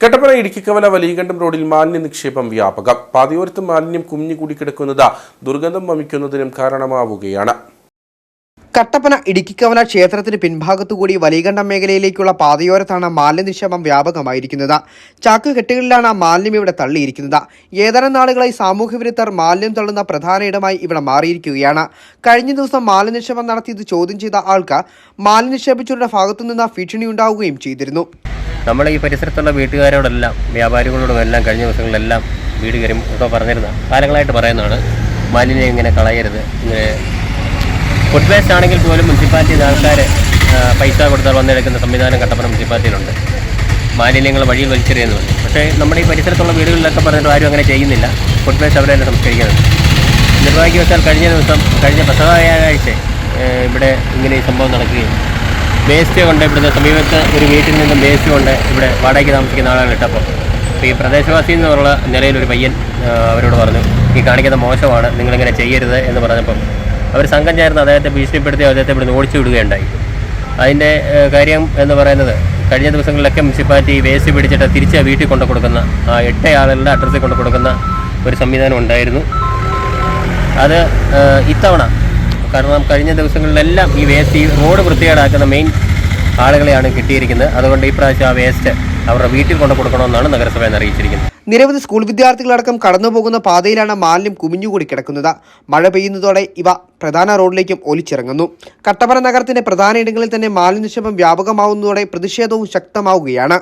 കട്ടപ്പന ഇടുക്കിക്കവല വലിയകണ്ഠം റോഡിൽ മാലിന്യ നിക്ഷേപം വ്യാപകം. പാതയോരത്ത് മാലിന്യം കുമിഞ്ഞുകൂടി കിടക്കുന്നത് ദുർഗന്ധം വമിക്കുന്നതിനും കാരണമാവുകയാണ്. കട്ടപ്പന ഇടുക്കിക്കവല ക്ഷേത്രത്തിന് പിൻഭാഗത്തുകൂടി വലിയകണ്ഠം മേഖലയിലേക്കുള്ള പാതയോരത്താണ് മാലിന്യ നിക്ഷേപം വ്യാപകമായിരിക്കുന്നത്. ചാക്ക് കെട്ടുകളിലാണ് മാലിന്യം ഇവിടെ തള്ളിയിരിക്കുന്നത്. ഏതാനും നാളുകളായി സാമൂഹ്യ വിരുദ്ധർ മാലിന്യം തള്ളുന്ന പ്രധാന ഇടമായി ഇവിടെ മാറിയിരിക്കുകയാണ്. കഴിഞ്ഞ ദിവസം മാലിന്യ നിക്ഷേപം നടത്തിയത് ചോദ്യം ചെയ്ത ആൾക്ക് മാലിന്യ നിക്ഷേപിച്ചവരുടെ ഭാഗത്തുനിന്ന് ഭീഷണി ഉണ്ടാവുകയും ചെയ്തിരുന്നു. നമ്മൾ ഈ പരിസരത്തുള്ള വീട്ടുകാരോടെല്ലാം വ്യാപാരികളോടും എല്ലാം കഴിഞ്ഞ ദിവസങ്ങളിലെല്ലാം വീട് കയറി ഒക്കെ പറഞ്ഞിരുന്ന കാലങ്ങളായിട്ട് പറയുന്നതാണ് മാലിന്യം ഇങ്ങനെ കളയരുത്. ഇങ്ങനെ ഫുഡ് വേസ്റ്റ് ആണെങ്കിൽ പോലും മുനിസിപ്പാലിറ്റിയിൽ ആൾക്കാർ പൈസ കൊടുത്താൽ വന്നെടുക്കുന്ന സംവിധാനം കട്ടപ്പന മുനിസിപ്പാലിറ്റിയിലുണ്ട്. മാലിന്യങ്ങൾ വഴിയിൽ വലിച്ചെറിയുന്നു പക്ഷേ നമ്മുടെ ഈ പരിസരത്തുള്ള വീടുകളിലൊക്കെ പറഞ്ഞിട്ട് ആരും അങ്ങനെ ചെയ്യുന്നില്ല. ഫുഡ് വേസ്റ്റ് അവരെ തന്നെ സംസ്കരിക്കുന്നത്. നിർഭാഗ്യവശാൽ കഴിഞ്ഞ ദിവസം കഴിഞ്ഞ പ്രസവ വ്യാഴാഴ്ച ഇവിടെ ഇങ്ങനെ ഈ സംഭവം നടക്കുകയും വേസ്റ്റ് കൊണ്ട് ഇവിടുത്തെ സമീപത്ത് ഒരു വീട്ടിൽ നിന്നും വേസ്റ്റ് കൊണ്ട് ഇവിടെ വാടകയ്ക്ക് താമസിക്കുന്ന ആളാണ് ഇട്ടപ്പോൾ അപ്പോൾ ഈ പ്രദേശവാസി എന്നുള്ള നിലയിൽ ഒരു പയ്യൻ അവരോട് പറഞ്ഞു ഈ കാണിക്കുന്ന മോശമാണ് നിങ്ങളിങ്ങനെ ചെയ്യരുത് എന്ന് പറഞ്ഞപ്പം അവർ സംഘം ചേർന്ന് അദ്ദേഹത്തെ ഭീഷണിപ്പെടുത്തി അദ്ദേഹത്തെ ഇവിടുന്ന് ഓടിച്ചു വിടുകയുണ്ടായി. അതിന്റെ കാര്യം എന്ന് പറയുന്നത് കഴിഞ്ഞ ദിവസങ്ങളിലൊക്കെ മുനിസിപ്പാലിറ്റി വേസ്റ്റ് പിടിച്ചിട്ട് തിരിച്ച് വീട്ടിൽ കൊണ്ടു കൊടുക്കുന്ന ആ എട്ട് ആളുകളുടെ അഡ്രസ്സിൽ കൊണ്ടു കൊടുക്കുന്ന ഒരു സംവിധാനം ഉണ്ടായിരുന്നു. അത് ഇത്തവണ കാരണം കഴിഞ്ഞ ദിവസങ്ങളിലെല്ലാം ഈ വേസ്റ്റ് ഈ റോഡ് വൃത്തികേടാക്കുന്ന മെയിൻ ആളുകളെയാണ് കിട്ടിയിരിക്കുന്നത്. അതുകൊണ്ട് ഈ പ്രാവശ്യം ആ വേസ്റ്റ് അവരുടെ വീട്ടിൽ കൊണ്ടു കൊടുക്കണമെന്നാണ് നഗരസഭ അറിയിച്ചിരിക്കുന്നത്. നിരവധി സ്കൂൾ വിദ്യാർത്ഥികളടക്കം കടന്നുപോകുന്ന പാതയിലാണ് മാലിന്യം കുമിഞ്ഞുകൂടി കിടക്കുന്നത്. മഴ പെയ്യുന്നതോടെ ഇവ പ്രധാന റോഡിലേക്കും ഒലിച്ചിറങ്ങുന്നു. കട്ടപ്പന നഗരത്തിന്റെ പ്രധാന ഇടങ്ങളിൽ തന്നെ മാലിന്യ നിക്ഷേപം വ്യാപകമാവുന്നതോടെ പ്രതിഷേധവും ശക്തമാവുകയാണ്.